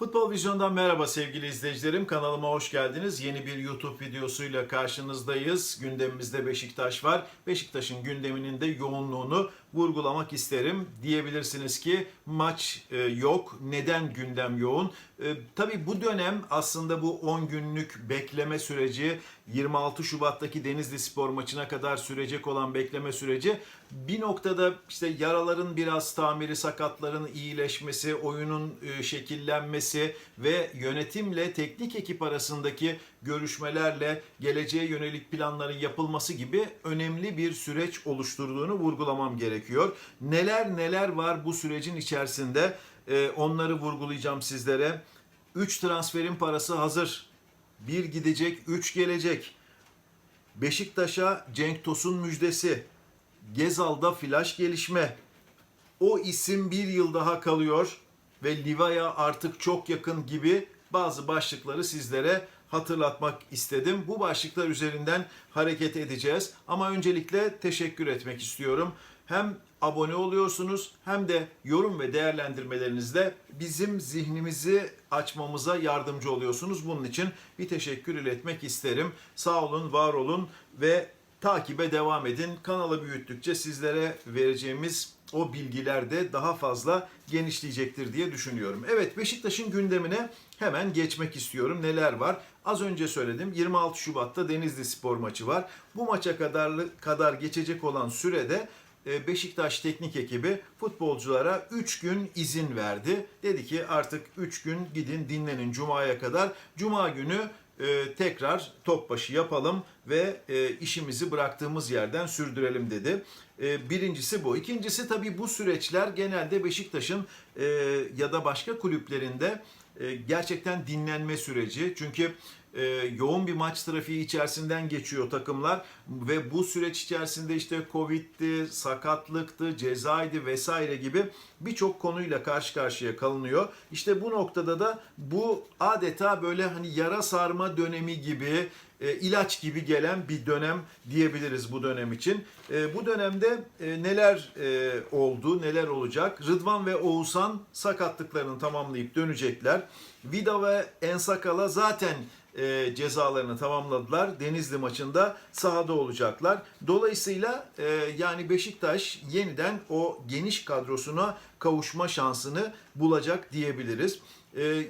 Futbol Vizyon'dan merhaba sevgili izleyicilerim. Kanalıma hoş geldiniz. Yeni bir YouTube videosuyla karşınızdayız. Gündemimizde Beşiktaş var. Beşiktaş'ın gündeminin de yoğunluğunu vurgulamak isterim. Diyebilirsiniz ki maç e, yok. Neden gündem yoğun? E, tabii bu dönem aslında bu 10 günlük bekleme süreci 26 Şubat'taki Denizli Spor maçına kadar sürecek olan bekleme süreci bir noktada işte yaraların biraz tamiri, sakatların iyileşmesi, oyunun e, şekillenmesi ve yönetimle teknik ekip arasındaki görüşmelerle geleceğe yönelik planların yapılması gibi önemli bir süreç oluşturduğunu vurgulamam gerekiyor. Neler neler var bu sürecin içerisinde e, onları vurgulayacağım sizlere. 3 transferin parası hazır. Bir gidecek, 3 gelecek. Beşiktaş'a Cenk Tosun müjdesi. Gezal'da flash gelişme. O isim bir yıl daha kalıyor ve Liva'ya artık çok yakın gibi bazı başlıkları sizlere hatırlatmak istedim. Bu başlıklar üzerinden hareket edeceğiz. Ama öncelikle teşekkür etmek istiyorum. Hem abone oluyorsunuz hem de yorum ve değerlendirmelerinizle bizim zihnimizi açmamıza yardımcı oluyorsunuz. Bunun için bir teşekkür iletmek isterim. Sağ olun, var olun ve takibe devam edin. Kanalı büyüttükçe sizlere vereceğimiz o bilgiler de daha fazla genişleyecektir diye düşünüyorum. Evet Beşiktaş'ın gündemine hemen geçmek istiyorum. Neler var? Az önce söyledim 26 Şubat'ta Denizli Spor maçı var. Bu maça kadar, kadar geçecek olan sürede Beşiktaş teknik ekibi futbolculara 3 gün izin verdi. Dedi ki artık 3 gün gidin dinlenin Cuma'ya kadar. Cuma günü e, tekrar top başı yapalım ve e, işimizi bıraktığımız yerden sürdürelim dedi. E, birincisi bu. İkincisi tabii bu süreçler genelde Beşiktaş'ın ya da başka kulüplerinde e, gerçekten dinlenme süreci. Çünkü e, yoğun bir maç trafiği içerisinden geçiyor takımlar ve bu süreç içerisinde işte Covid'ti, sakatlıktı, cezaydı vesaire gibi birçok konuyla karşı karşıya kalınıyor. İşte bu noktada da bu adeta böyle hani yara sarma dönemi gibi e, ilaç gibi gelen bir dönem diyebiliriz bu dönem için. E, bu dönemde e, neler e, oldu, neler olacak? Rıdvan ve Oğuzhan sakatlıklarını tamamlayıp dönecekler. Vida ve Ensakala zaten cezalarını tamamladılar. Denizli maçında sahada olacaklar. Dolayısıyla yani Beşiktaş yeniden o geniş kadrosuna kavuşma şansını bulacak diyebiliriz. E,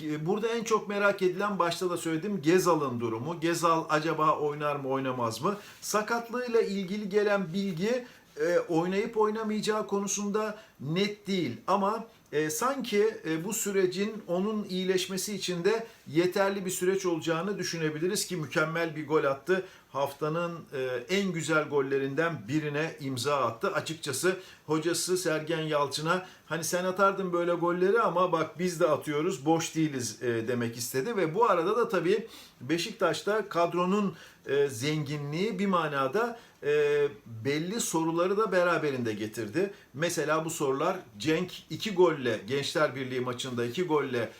Burada en çok merak edilen başta da söyledim Gezal'ın durumu. Gezal acaba oynar mı oynamaz mı? Sakatlığıyla ilgili gelen bilgi e, oynayıp oynamayacağı konusunda net değil ama e, sanki e, bu sürecin onun iyileşmesi için de yeterli bir süreç olacağını düşünebiliriz ki mükemmel bir gol attı. Haftanın e, en güzel gollerinden birine imza attı. Açıkçası hocası Sergen Yalçın'a hani sen atardın böyle golleri ama bak biz de atıyoruz boş değiliz e, demek istedi ve bu arada da tabii Beşiktaş'ta kadronun e, zenginliği bir manada e, belli soruları da beraberinde getirdi. Mesela bu sorular Cenk 2 golle Gençler Birliği maçında 2 golle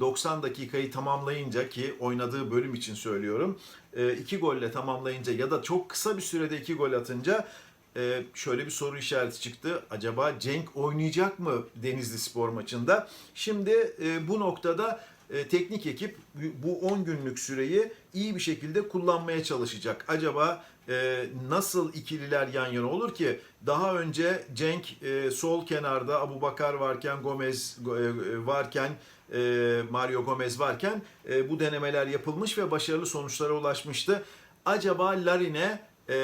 90 dakikayı tamamlayınca ki oynadığı bölüm için söylüyorum 2 golle tamamlayınca ya da çok kısa bir sürede 2 gol atınca e, şöyle bir soru işareti çıktı. Acaba Cenk oynayacak mı Denizli Spor maçında? Şimdi e, bu noktada e, teknik ekip bu 10 günlük süreyi iyi bir şekilde kullanmaya çalışacak. Acaba e, nasıl ikililer yan yana olur ki? Daha önce Cenk e, sol kenarda Abu Bakar varken, Gomez e, varken, e, Mario Gomez varken e, bu denemeler yapılmış ve başarılı sonuçlara ulaşmıştı. Acaba Larine e,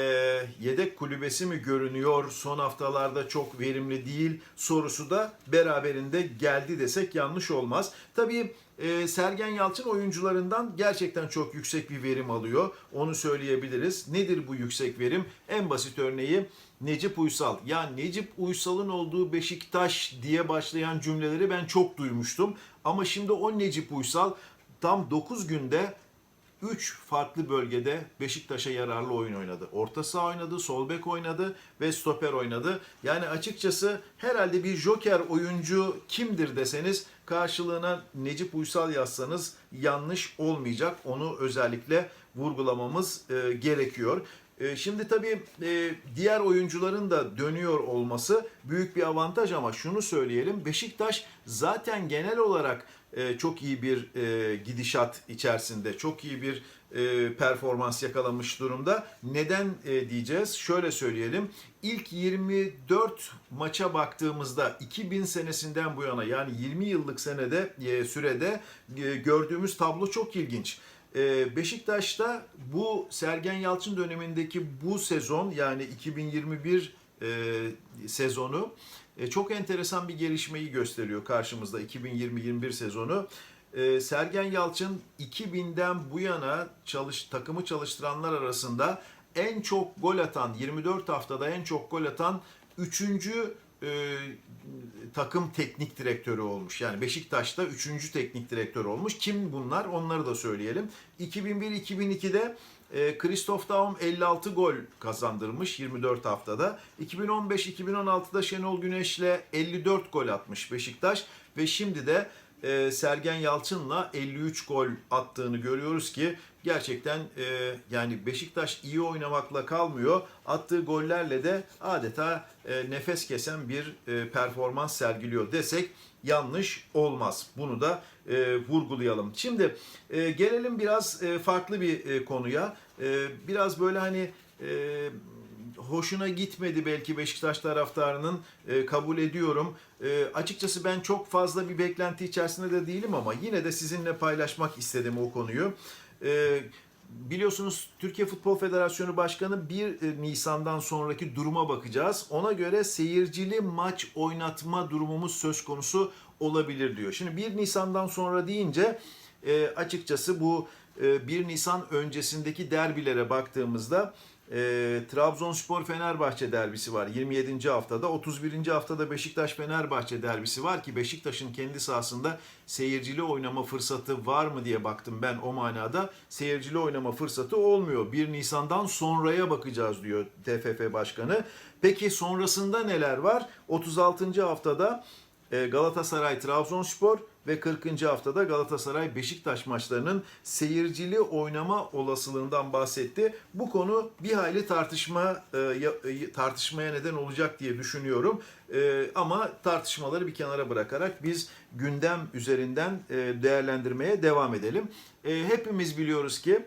yedek kulübesi mi görünüyor? Son haftalarda çok verimli değil sorusu da beraberinde geldi desek yanlış olmaz. Tabii e, Sergen Yalçın oyuncularından gerçekten çok yüksek bir verim alıyor. Onu söyleyebiliriz. Nedir bu yüksek verim? En basit örneği Necip Uysal. Ya Necip Uysal'ın olduğu Beşiktaş diye başlayan cümleleri ben çok duymuştum. Ama şimdi o Necip Uysal tam 9 günde 3 farklı bölgede Beşiktaş'a yararlı oyun oynadı. Orta saha oynadı, sol bek oynadı ve stoper oynadı. Yani açıkçası herhalde bir joker oyuncu kimdir deseniz karşılığına Necip Uysal yazsanız yanlış olmayacak. Onu özellikle vurgulamamız e, gerekiyor. E, Şimdi tabii e, diğer oyuncuların da dönüyor olması büyük bir avantaj ama şunu söyleyelim. Beşiktaş zaten genel olarak e, çok iyi bir e, gidişat içerisinde, çok iyi bir e, performans yakalamış durumda. Neden e, diyeceğiz? Şöyle söyleyelim. İlk 24 maça baktığımızda 2000 senesinden bu yana yani 20 yıllık senede e, sürede e, gördüğümüz tablo çok ilginç. E, Beşiktaş'ta bu Sergen Yalçın dönemindeki bu sezon yani 2021 e, sezonu e, çok enteresan bir gelişmeyi gösteriyor karşımızda 2020-21 sezonu. E, Sergen Yalçın 2000'den bu yana çalış, takımı çalıştıranlar arasında en çok gol atan 24 haftada en çok gol atan 3. E, takım teknik direktörü olmuş. Yani Beşiktaş'ta 3. teknik direktör olmuş. Kim bunlar? Onları da söyleyelim. 2001-2002'de e, Christoph Daum 56 gol kazandırmış 24 haftada. 2015-2016'da Şenol Güneş'le 54 gol atmış Beşiktaş ve şimdi de e, Sergen Yalçın'la 53 gol attığını görüyoruz ki gerçekten e, yani Beşiktaş iyi oynamakla kalmıyor. Attığı gollerle de adeta e, nefes kesen bir e, performans sergiliyor desek yanlış olmaz. Bunu da e, vurgulayalım. Şimdi e, gelelim biraz e, farklı bir e, konuya. E, biraz böyle hani e, hoşuna gitmedi belki Beşiktaş taraftarının e, kabul ediyorum. E, açıkçası ben çok fazla bir beklenti içerisinde de değilim ama yine de sizinle paylaşmak istedim o konuyu. E, biliyorsunuz Türkiye Futbol Federasyonu Başkanı 1 Nisan'dan sonraki duruma bakacağız. Ona göre seyircili maç oynatma durumumuz söz konusu olabilir diyor. Şimdi 1 Nisan'dan sonra deyince e, açıkçası bu e, 1 Nisan öncesindeki derbilere baktığımızda e, Trabzonspor Fenerbahçe derbisi var 27. haftada. 31. haftada Beşiktaş Fenerbahçe derbisi var ki Beşiktaş'ın kendi sahasında seyircili oynama fırsatı var mı diye baktım ben o manada. Seyircili oynama fırsatı olmuyor. 1 Nisan'dan sonraya bakacağız diyor TFF Başkanı. Peki sonrasında neler var? 36. haftada e, Galatasaray Trabzonspor ve 40. haftada Galatasaray Beşiktaş maçlarının seyircili oynama olasılığından bahsetti. Bu konu bir hayli tartışma e, e, tartışmaya neden olacak diye düşünüyorum. E, ama tartışmaları bir kenara bırakarak biz gündem üzerinden değerlendirmeye devam edelim. Hepimiz biliyoruz ki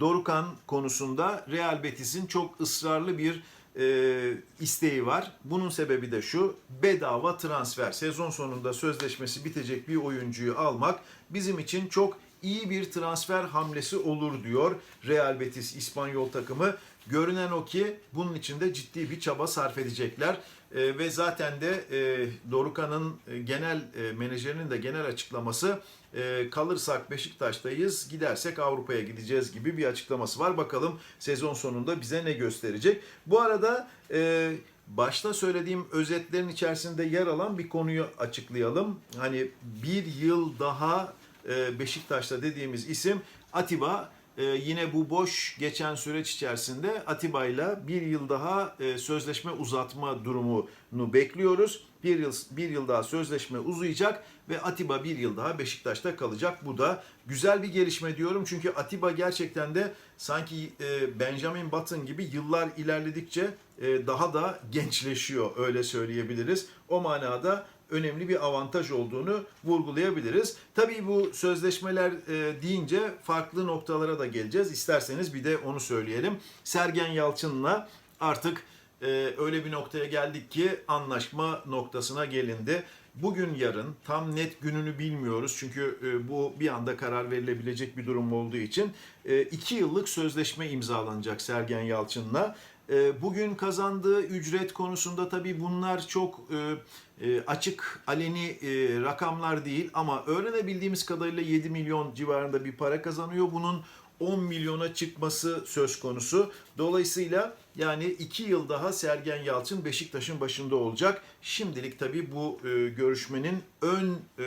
Dorukan konusunda Real Betis'in çok ısrarlı bir e, isteği var. Bunun sebebi de şu bedava transfer. Sezon sonunda sözleşmesi bitecek bir oyuncuyu almak bizim için çok iyi bir transfer hamlesi olur diyor Real Betis İspanyol takımı. Görünen o ki bunun için de ciddi bir çaba sarf edecekler. E, ve zaten de e, Dorukan'ın e, genel e, menajerinin de genel açıklaması e, kalırsak Beşiktaş'tayız, gidersek Avrupa'ya gideceğiz gibi bir açıklaması var. Bakalım sezon sonunda bize ne gösterecek. Bu arada e, başta söylediğim özetlerin içerisinde yer alan bir konuyu açıklayalım. Hani bir yıl daha e, Beşiktaş'ta dediğimiz isim Atiba. E, yine bu boş geçen süreç içerisinde Atiba ile bir yıl daha e, sözleşme uzatma durumunu bekliyoruz. Bir yıl, bir yıl daha sözleşme uzayacak ve Atiba bir yıl daha Beşiktaş'ta kalacak. Bu da güzel bir gelişme diyorum. Çünkü Atiba gerçekten de sanki e, Benjamin Button gibi yıllar ilerledikçe e, daha da gençleşiyor öyle söyleyebiliriz. O manada önemli bir avantaj olduğunu vurgulayabiliriz. Tabii bu sözleşmeler e, deyince farklı noktalara da geleceğiz. İsterseniz bir de onu söyleyelim. Sergen Yalçın'la artık e, öyle bir noktaya geldik ki anlaşma noktasına gelindi. Bugün yarın tam net gününü bilmiyoruz çünkü e, bu bir anda karar verilebilecek bir durum olduğu için e, iki yıllık sözleşme imzalanacak Sergen Yalçın'la. E, Bugün kazandığı ücret konusunda tabii bunlar çok e, e, açık, aleni e, rakamlar değil ama öğrenebildiğimiz kadarıyla 7 milyon civarında bir para kazanıyor. Bunun 10 milyona çıkması söz konusu. Dolayısıyla yani 2 yıl daha Sergen Yalçın Beşiktaş'ın başında olacak. Şimdilik tabii bu e, görüşmenin ön e,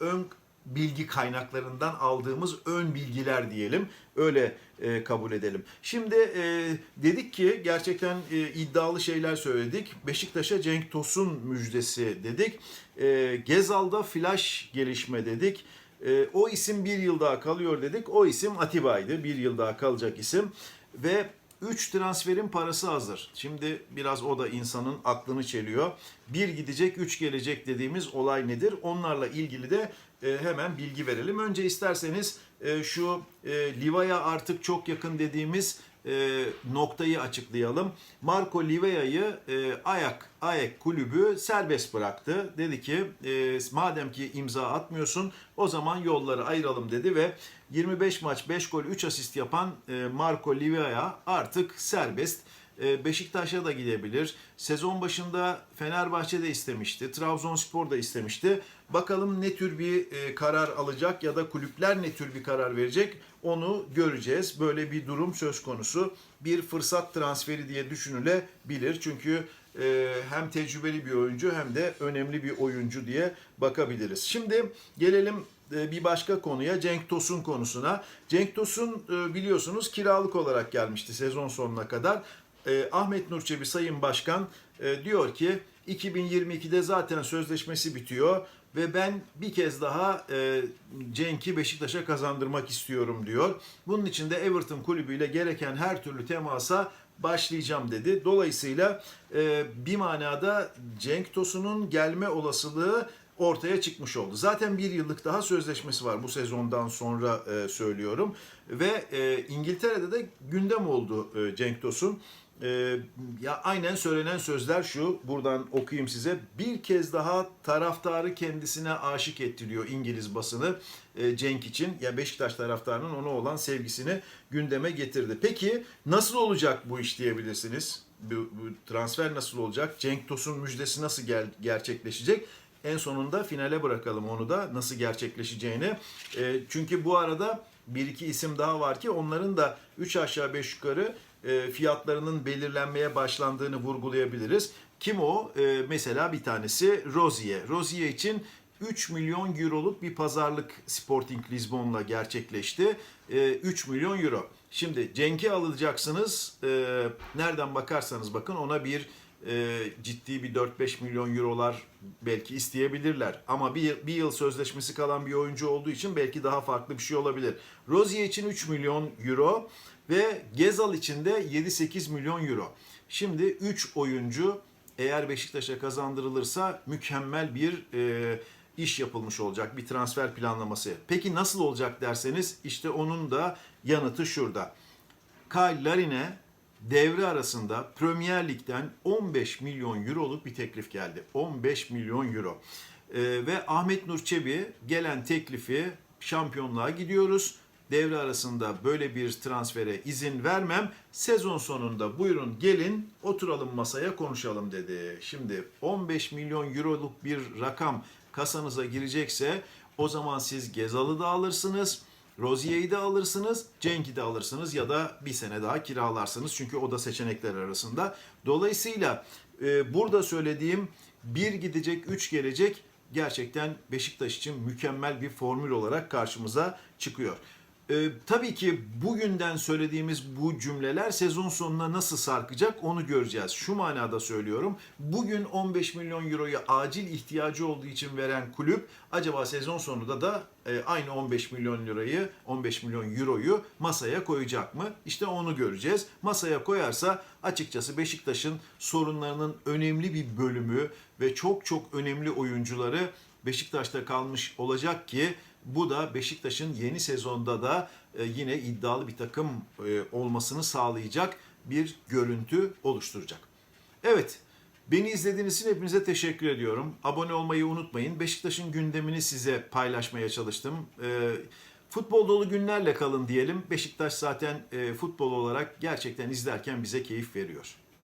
ön bilgi kaynaklarından aldığımız ön bilgiler diyelim. Öyle e, kabul edelim. Şimdi e, dedik ki gerçekten e, iddialı şeyler söyledik. Beşiktaş'a Cenk Tosun müjdesi dedik. E, Gezal'da flash gelişme dedik. E, o isim bir yıl daha kalıyor dedik. O isim Atiba'ydı. Bir yıl daha kalacak isim. Ve 3 transferin parası hazır. Şimdi biraz o da insanın aklını çeliyor. Bir gidecek, 3 gelecek dediğimiz olay nedir? Onlarla ilgili de e, hemen bilgi verelim. Önce isterseniz e, şu e, Liva'ya artık çok yakın dediğimiz noktayı açıklayalım. Marco Livea'yı e, Ayak Ayak kulübü serbest bıraktı. Dedi ki madem ki imza atmıyorsun o zaman yolları ayıralım dedi ve 25 maç 5 gol 3 asist yapan Marco Livea artık serbest. Beşiktaş'a da gidebilir. Sezon başında Fenerbahçe de istemişti. Trabzonspor da istemişti. Bakalım ne tür bir e, karar alacak ya da kulüpler ne tür bir karar verecek onu göreceğiz. Böyle bir durum söz konusu. Bir fırsat transferi diye düşünülebilir. Çünkü e, hem tecrübeli bir oyuncu hem de önemli bir oyuncu diye bakabiliriz. Şimdi gelelim e, bir başka konuya Cenk Tosun konusuna. Cenk Tosun e, biliyorsunuz kiralık olarak gelmişti sezon sonuna kadar. E, Ahmet Nur Çebi Sayın Başkan diyor ki 2022'de zaten sözleşmesi bitiyor ve ben bir kez daha e, Cenk'i Beşiktaş'a kazandırmak istiyorum diyor. Bunun için de Everton kulübüyle gereken her türlü temasa başlayacağım dedi. Dolayısıyla e, bir manada Cenk Tosun'un gelme olasılığı ortaya çıkmış oldu. Zaten bir yıllık daha sözleşmesi var bu sezondan sonra e, söylüyorum. Ve e, İngiltere'de de gündem oldu e, Cenk Tosun. E, ya aynen söylenen sözler şu, buradan okuyayım size. Bir kez daha taraftarı kendisine aşık ettiriyor İngiliz basını e, Cenk için. Ya Beşiktaş taraftarının ona olan sevgisini gündeme getirdi. Peki nasıl olacak bu iş diyebilirsiniz? Bu, bu transfer nasıl olacak? Cenk Tosun müjdesi nasıl gel- gerçekleşecek? En sonunda finale bırakalım onu da nasıl gerçekleşeceğini. E, çünkü bu arada bir iki isim daha var ki onların da 3 aşağı 5 yukarı e, fiyatlarının belirlenmeye başlandığını vurgulayabiliriz. Kim o? E, mesela bir tanesi Rozier. Rozier için 3 milyon euroluk bir pazarlık Sporting Lisbon'la gerçekleşti. E, 3 milyon euro. Şimdi Cenk'i alacaksınız. E, nereden bakarsanız bakın ona bir e, ciddi bir 4-5 milyon eurolar belki isteyebilirler. Ama bir, bir yıl sözleşmesi kalan bir oyuncu olduğu için belki daha farklı bir şey olabilir. Rozier için 3 milyon euro ve Gezal için de 7-8 milyon euro. Şimdi 3 oyuncu eğer Beşiktaş'a kazandırılırsa mükemmel bir e, iş yapılmış olacak. Bir transfer planlaması. Peki nasıl olacak derseniz işte onun da yanıtı şurada. Kyle Larin'e devre arasında Premier Lig'den 15 milyon euroluk bir teklif geldi. 15 milyon euro. Ee, ve Ahmet Nur Çebi gelen teklifi şampiyonluğa gidiyoruz. Devre arasında böyle bir transfere izin vermem. Sezon sonunda buyurun gelin oturalım masaya konuşalım dedi. Şimdi 15 milyon euroluk bir rakam kasanıza girecekse o zaman siz Gezal'ı da alırsınız. Rozier'i de alırsınız, Cenk'i de alırsınız ya da bir sene daha kiralarsınız. Çünkü o da seçenekler arasında. Dolayısıyla e, burada söylediğim bir gidecek, üç gelecek gerçekten Beşiktaş için mükemmel bir formül olarak karşımıza çıkıyor. Ee, tabii ki bugünden söylediğimiz bu cümleler sezon sonuna nasıl sarkacak onu göreceğiz. Şu manada söylüyorum. Bugün 15 milyon euroya acil ihtiyacı olduğu için veren kulüp acaba sezon sonunda da e, aynı 15 milyon lirayı 15 milyon euroyu masaya koyacak mı? İşte onu göreceğiz. Masaya koyarsa açıkçası Beşiktaş'ın sorunlarının önemli bir bölümü ve çok çok önemli oyuncuları Beşiktaş'ta kalmış olacak ki bu da Beşiktaş'ın yeni sezonda da e, yine iddialı bir takım e, olmasını sağlayacak bir görüntü oluşturacak. Evet, beni izlediğiniz için hepinize teşekkür ediyorum. Abone olmayı unutmayın. Beşiktaş'ın gündemini size paylaşmaya çalıştım. E, Futbol dolu günlerle kalın diyelim. Beşiktaş zaten futbol olarak gerçekten izlerken bize keyif veriyor.